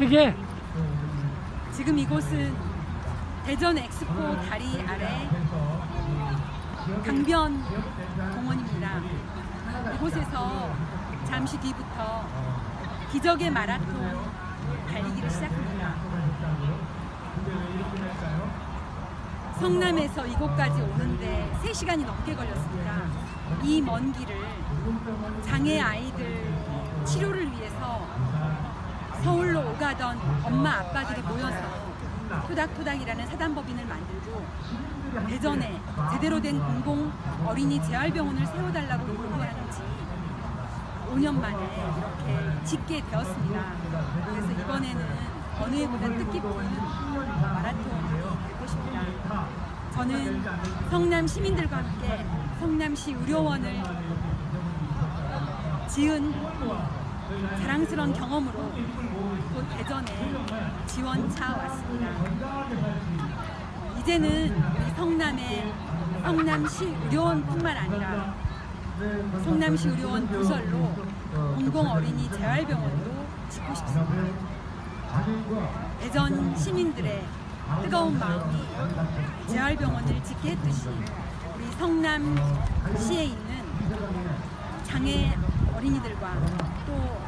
이게 지금 이곳은 대전 엑스포 다리 아래 강변 공원입니다. 이곳에서 잠시 뒤부터 기적의 마라톤 달리기를 시작합니다. 성남에서 이곳까지 오는데 3시간이 넘게 걸렸습니다. 이 먼 길을 장애 아이들 치료를 위해서 서울로 오가던 엄마 아빠들이 모여서 토닥토닥이라는 사단법인을 만들고 대전에 제대로 된 공공 어린이 재활병원을 세워달라고 요구하는 지 5년 만에 이렇게 짓게 되었습니다. 그래서 이번에는 어느 해보다 뜻깊은 마라톤이 될 것입니다. 저는 성남 시민들과 함께 성남시 의료원을 지은 자랑스러운 경험으로 또 대전에 지원차 왔습니다. 이제는 성남의 성남시 의료원뿐만 아니라 성남시 의료원 부설로 공공 어린이 재활병원도 짓고 싶습니다. 대전 시민들의 뜨거운 마음이 재활병원을 짓게 했듯이 우리 성남시에 있는 장애 어린이들과 또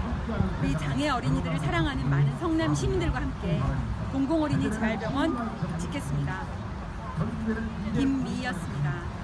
우리 장애 어린이들을 사랑하는 많은 성남 시민들과 함께 공공 어린이 재활병원 짓겠습니다. 김미희였습니다.